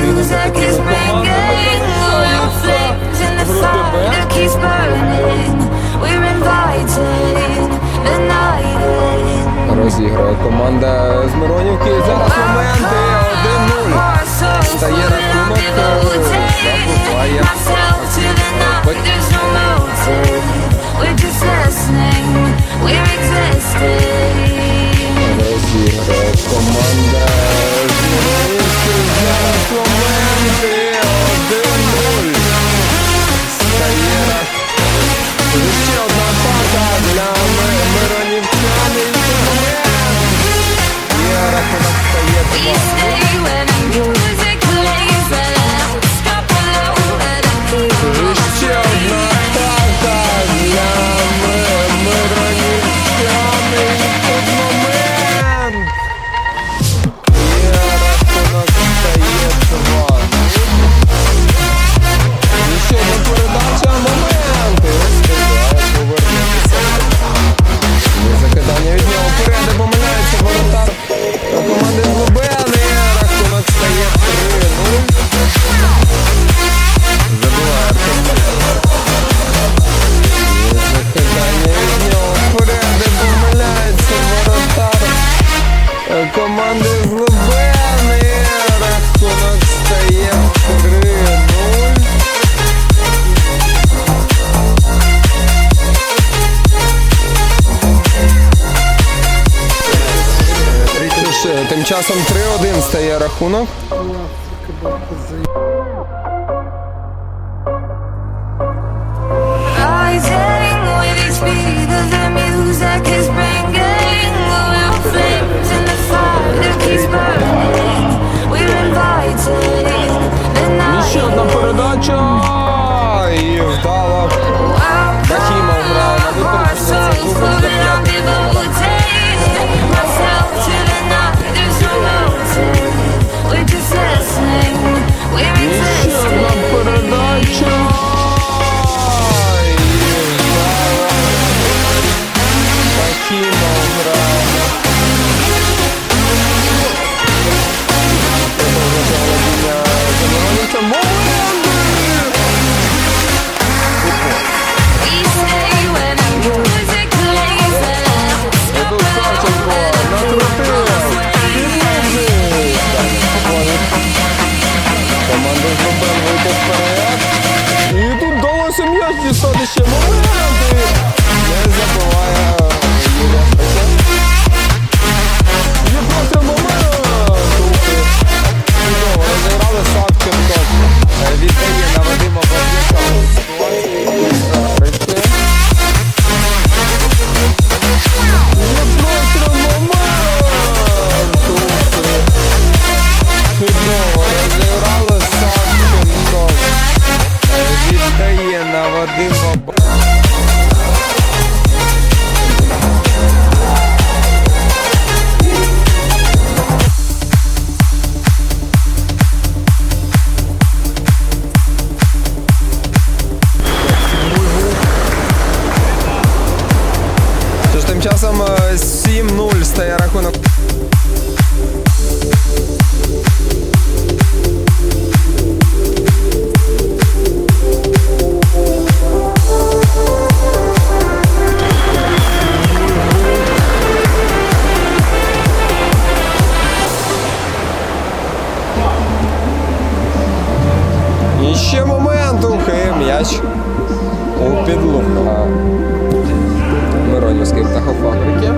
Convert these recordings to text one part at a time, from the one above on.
feels like it's breaking Oil flames in the fire that keeps burning We're invited, the night in Розіграє команда з Миронівки Зараз моменти 1-0 Стає рахунок Забуває Розіграє команда часом 3-1 стає рахунок. Команда зробила вийти вперед. І тут вдалося м'яч дістати ще моменти. Не забуває. ще момент, ух, м'яч у підлунку. Миронівської птахофабрики.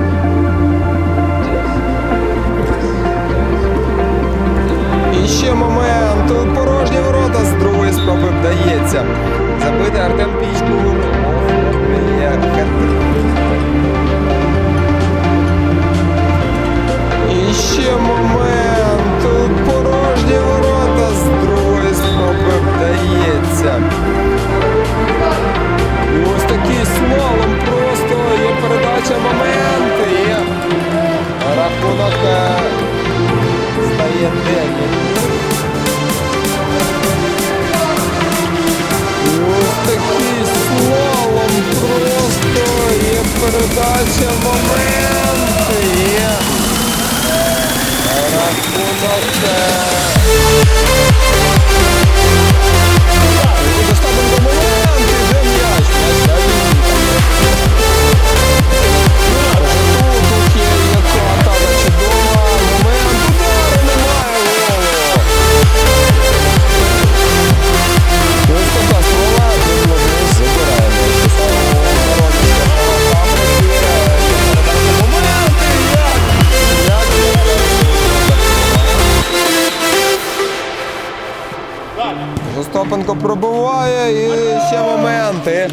передача момент є. Рахунок. Пробиває і ще моменти.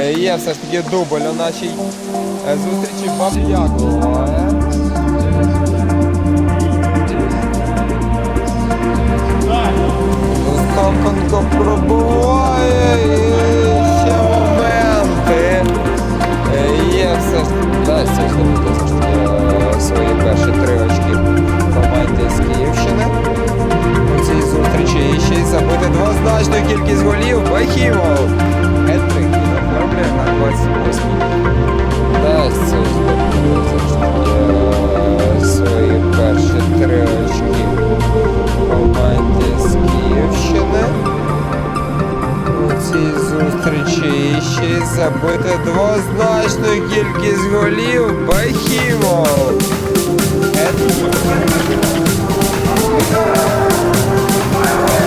Е, Є все ж таки дубль у нашій е, зустрічі Баб'якова. Остапенко пробиває двозначну кількість голів Бахімов. Хет-трик він оформлює на 28-й. Дасть все ж таки, все ж таки, е, свої перші три очки команді з Київщини. У цій зустрічі і ще й забити двозначну кількість голів Бахімов. Савченко,